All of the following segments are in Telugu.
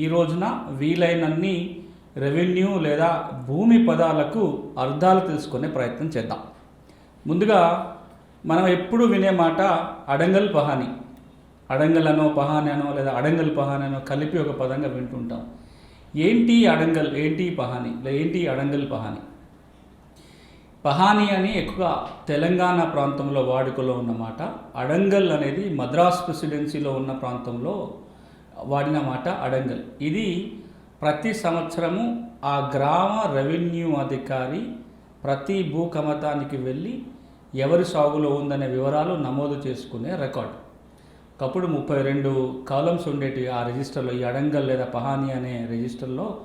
ఈ రోజున వీలైనన్ని రెవెన్యూ లేదా భూమి పదాలకు అర్థాలు తెలుసుకునే ప్రయత్నం చేద్దాం. ముందుగా మనం ఎప్పుడు వినే మాట అడంగల్ పహాని. అడంగల్ అనో పహాని అనో లేదా అడంగల్ పహాని అనో కలిపి ఒక పదంగా వింటుంటాం. ఏంటి అడంగల్ ఏంటి పహాని లేదా ఏంటి అడంగల్ పహాని? పహాని అని ఎక్కువ తెలంగాణ ప్రాంతంలో వాడుకలో ఉన్నమాట అడంగల్ అనేది మద్రాస్ ప్రెసిడెన్సీలో ఉన్న ప్రాంతంలో వాడిన మాట అడంగల్. ఇది ప్రతి సంవత్సరము ఆ గ్రామ రెవెన్యూ అధికారి ప్రతి భూకమతానికి వెళ్ళి ఎవరి సాగులో ఉందనే వివరాలు నమోదు చేసుకునే రికార్డు. ఒకప్పుడు ముప్పై రెండు కాలమ్స్ ఉండేటివి ఆ రిజిస్టర్లో ఈ అడంగల్ లేదా పహాని అనే రిజిస్టర్లో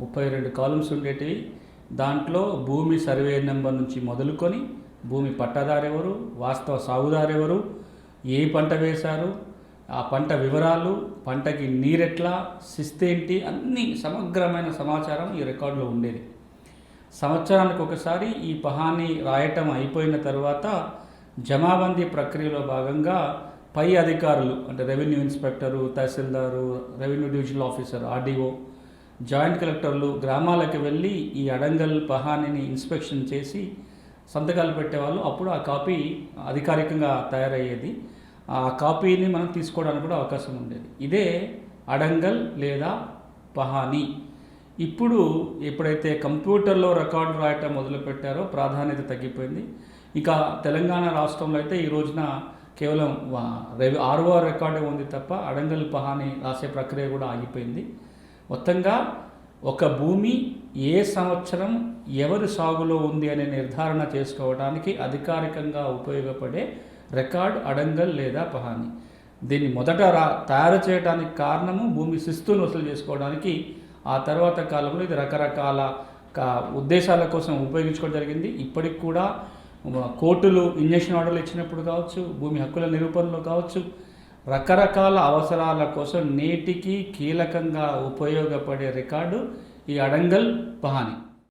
ముప్పై రెండు కాలమ్స్ ఉండేటివి. దాంట్లో భూమి సర్వే నెంబర్ నుంచి మొదలుకొని భూమి పట్టదారెవరు వాస్తవ సాగుదారెవరు ఏ పంట వేశారు ఆ పంట వివరాలు పంటకి నీరెట్లా శిస్తేంటి అన్ని సమగ్రమైన సమాచారం ఈ రికార్డులో ఉండేది. సంవత్సరానికి ఒకసారి ఈ పహాని రాయటం అయిపోయిన తర్వాత జమాబందీ ప్రక్రియలో భాగంగా పై అధికారులు అంటే revenue inspector tahsildar revenue divisional officer RDO joint కలెక్టర్లు గ్రామాలకు వెళ్ళి ఈ అడంగల్ పహానిని ఇన్స్పెక్షన్ చేసి సంతకాలు పెట్టేవాళ్ళు. అప్పుడు ఆ కాపీ అధికారికంగా తయారయ్యేది. ఆ కాపీని మనం తీసుకోవడానికి కూడా అవకాశం ఉండేది. ఇదే అడంగల్ లేదా పహానీ. ఇప్పుడు ఎప్పుడైతే కంప్యూటర్లో రికార్డు రాయటం మొదలుపెట్టారో ప్రాధాన్యత తగ్గిపోయింది. ఇక తెలంగాణ రాష్ట్రంలో అయితే ఈ రోజున కేవలం రెవి ఆర్ఓ రికార్డే ఉంది తప్ప అడంగల్ పహాని రాసే ప్రక్రియ కూడా ఆగిపోయింది. మొత్తంగా ఒక భూమి ఏ సంవత్సరం ఎవరి సాగులో ఉంది అనే నిర్ధారణ చేసుకోవడానికి అధికారికంగా ఉపయోగపడే రికార్డ్ అడంగల్ లేదా పహాని. దీన్ని మొదట రా తయారు చేయడానికి కారణము భూమి శిస్తును వసూలు చేసుకోవడానికి ఆ తర్వాత కాలంలో ఇది రకరకాల కా- ఉద్దేశాల కోసం ఉపయోగించుకోవడం జరిగింది. ఇప్పటికి కూడా కోర్టులు ఇంజక్షన్ ఆర్డర్లు ఇచ్చినప్పుడు కావచ్చు భూమి హక్కుల నిరూపణలో కావచ్చు రకరకాల అవసరాల కోసం నేటికి కీలకంగా ఉపయోగపడే రికార్డు ఈ అడంగల్ పహాని.